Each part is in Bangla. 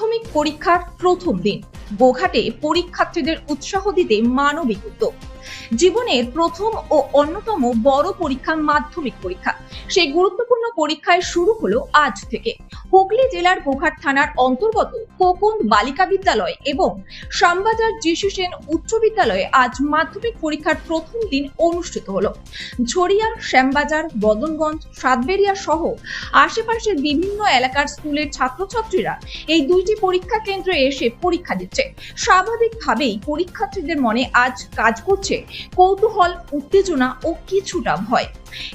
মাধ্যমিক পরীক্ষার প্রথম দিন গোঘাটে পরীক্ষার্থীদের উৎসাহ দিতে মানবিক উদ্যোগ। জীবনের প্রথম ও অন্যতম বড় পরীক্ষা মাধ্যমিক পরীক্ষা। সেই গুরুত্বপূর্ণ পরীক্ষায় শুরু হলো আজ থেকে। হুগলি জেলার গোঘাট থানার অন্তর্গত কোকুন্দ বালিকা বিদ্যালয় এবং শ্যামবাজার যিশু সেন উচ্চ বিদ্যালয়ে আজ মাধ্যমিক পরীক্ষার প্রথম দিন অনুষ্ঠিত হলো। ঝরিয়া শ্যামবাজার, বদনগঞ্জ, সাতবেরিয়া সহ আশেপাশের বিভিন্ন এলাকার স্কুলের ছাত্রছাত্রীরা এই দুইটি পরীক্ষা কেন্দ্রে এসে পরীক্ষা দিচ্ছে। স্বাভাবিকভাবেই পরীক্ষার্থীদের মনে আজ কাজ করছে। কৌতূহল, উত্তেজনা ও কিছুটা ভয়।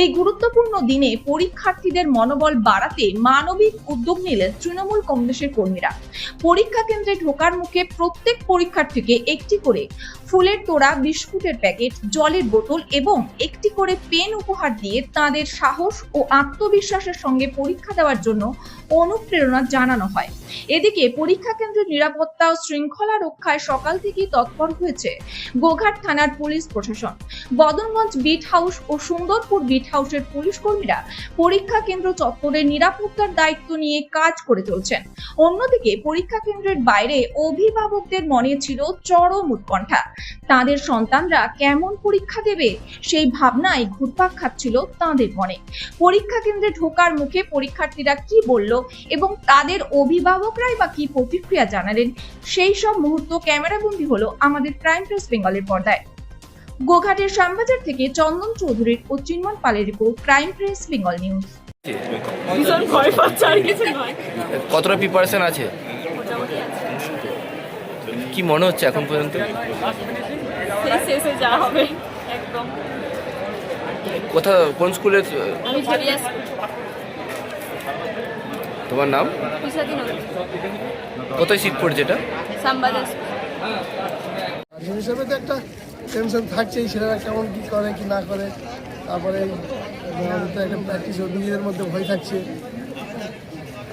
এই গুরুত্বপূর্ণ দিনে পরীক্ষার্থীদের মনোবল বাড়াতে মানবিক উদ্যোগ নিলেন তৃণমূল কংগ্রেসের কর্মীরা। পরীক্ষা কেন্দ্রে ঢোকার মুখে প্রত্যেক পরীক্ষার্থীকে একটি করে ফুলের তোড়া, বিস্কুটের প্যাকেট, জলের বোতল এবং একটি করে পেন উপহার দিয়ে তাদের সাহস ও আত্মবিশ্বাসের সঙ্গে পরীক্ষা দেওয়ার জন্য অনুপ্রেরণা জানানো হয়। এদিকে পরীক্ষা কেন্দ্রের নিরাপত্তা ও শৃঙ্খলা রক্ষায় সকাল থেকেই তৎপর হয়েছে গোঘাট থানার পুলিশ প্রশাসন। বদনগঞ্জ বিট হাউস ও সুন্দরপুর বিট হাউসের পুলিশ কর্মীরা পরীক্ষা কেন্দ্র চত্বরে নিরাপত্তার দায়িত্ব নিয়ে কাজ করে চলছেন। অন্যদিকে পরীক্ষা কেন্দ্রের বাইরে অভিভাবকদের মনে ছিল চরম উৎকণ্ঠা। তাদের সন্তানরা কেমন পরীক্ষা দেবে সেই ভাবনায় ঘুরপাক খাচ্ছিল তাদের মনে। পরীক্ষা কেন্দ্রে ঢোকার মুখে পরীক্ষার্থীরা কি বলল এবং তাদের অভিভাবকরাই বা কি প্রতিক্রিয়া জানালেন, সেই সব মুহূর্ত ক্যামেরাবন্দি হলো আমাদের ক্রাইম প্রেস বেঙ্গলের পর্দায়। গোঘাটের শ্যামবাজার থেকে চন্দন চৌধুরীর ও চিন্মন পালের report crime press Bengal news ভীষণ ভয় পাচ্ছে আর কিছু নয় কতটা প্রিপারেশন আছে কি মনে হচ্ছে এখন পর্যন্ত সেই শেষে যা হবে একদম কোথা কোন স্কুলে তোমার নাম কোথায় সিট পড়ছে এটা হিসেবে তো একটা টেনশন থাকছেই ছেলেরা কেমন কী করে কি না করে। তারপরে আমাদের তো একটা প্র্যাকটিস নিজেদের মধ্যে ভয় থাকছে।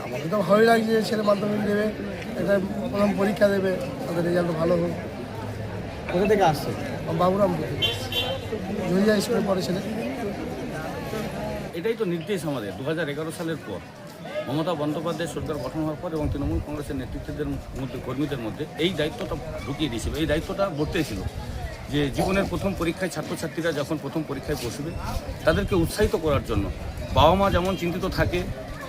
আমাকে তো ভয় লাগছে যে ছেলে মাধ্যমিক দেবে একটা প্রথম পরীক্ষা দেবে তাদের রেজাল্ট ভালো হোক। কোথা থেকে আসছে? বাবুরাম জড়িয়া স্কুলে পড়ে ছেলে। এটাই তো নির্দেশ আমাদের দু হাজার এগারো সালের পর। মমতা বন্দ্যোপাধ্যায় সরকার গঠন হওয়ার পর এবং তৃণমূল কংগ্রেসের নেতৃত্বদের মধ্যে কর্মীদের মধ্যে এই দায়িত্বটা ঢুকিয়ে দিয়েছিল। এই দায়িত্বটা বর্তেই ছিল যে জীবনের প্রথম পরীক্ষায় ছাত্রছাত্রীরা যখন প্রথম পরীক্ষায় বসবে, তাদেরকে উৎসাহিত করার জন্য বাবা মা যেমন চিন্তিত থাকে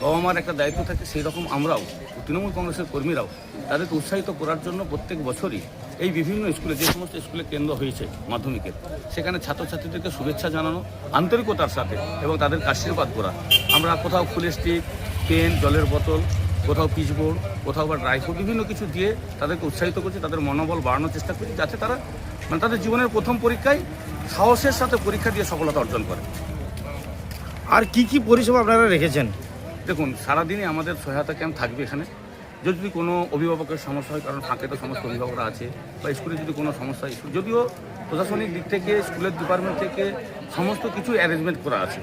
বাবা মার একটা দায়িত্ব থাকে, সেই রকম আমরাও, তৃণমূল কংগ্রেসের কর্মীরাও তাদেরকে উৎসাহিত করার জন্য প্রত্যেক বছরই এই বিভিন্ন স্কুলে, যে সমস্ত স্কুলে কেন্দ্র হয়েছে মাধ্যমিকের, সেখানে ছাত্রছাত্রীদেরকে শুভেচ্ছা জানানো, আন্তরিকতার সাথে এবং তাদের আশীর্বাদ করা। আমরা কোথাও ফুলের স্টিক, পেন, জলের বোতল, কোথাও পিচবোর্ড, কোথাও বা ড্রাই ফ্রুট বিভিন্ন কিছু দিয়ে তাদেরকে উৎসাহিত করছি, তাদের মনোবল বাড়ানোর চেষ্টা করছি, যাতে তারা মানে তাদের জীবনের প্রথম পরীক্ষায় সাহসের সাথে পরীক্ষা দিয়ে সফলতা অর্জন করে। আর কি কি পরিষেবা আপনারা রেখেছেন? দেখুন সারাদিনই আমাদের সহায়তা ক্যাম্প থাকবে এখানে। যদি কোনো অভিভাবকের সমস্যা হয় কারণ ফাঁকে তো সমস্ত অভিভাবকরা আছে বা স্কুলে যদি কোনো সমস্যা হয় যদিও প্রশাসনিক দিক থেকে স্কুলের ডিপার্টমেন্ট থেকে সমস্ত কিছু অ্যারেঞ্জমেন্ট করা আছে।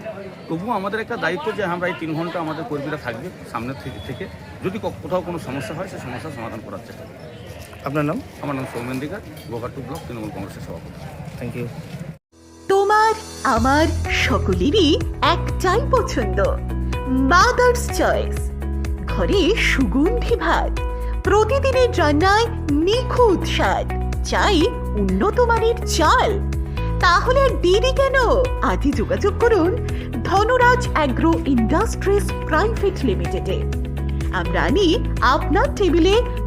তবুও আমাদের একটা দায়িত্ব যে আমরা এই তিন ঘণ্টা আমাদের কর্মীরা থাকবে সামনের থেকে। যদি কোথাও কোনো সমস্যা হয় সে সমস্যার সমাধান করার চেষ্টা করব। আপনার নাম? আমার নাম সৌমেন দিগার গোঘাটু ব্লক তৃণমূল কংগ্রেসের সভাপতি। থ্যাংক ইউ তোমার আমার সকলেরই একটাই পছন্দ। মাদার্স চয়েস ঘরে সুগন্ধি ভাত। প্রতিদিনের রান্নায় নিখুঁত স্বাদ। চাই উন্নত মানের চাল। তাহলে আর দেরি কেন? আজই যোগাযোগ করুন ধনরাজ অ্যাগ্রো ইন্ডাস্ট্রিজ প্রাইভেট লিমিটেডে। আমরা আনি আপনার টেবিলে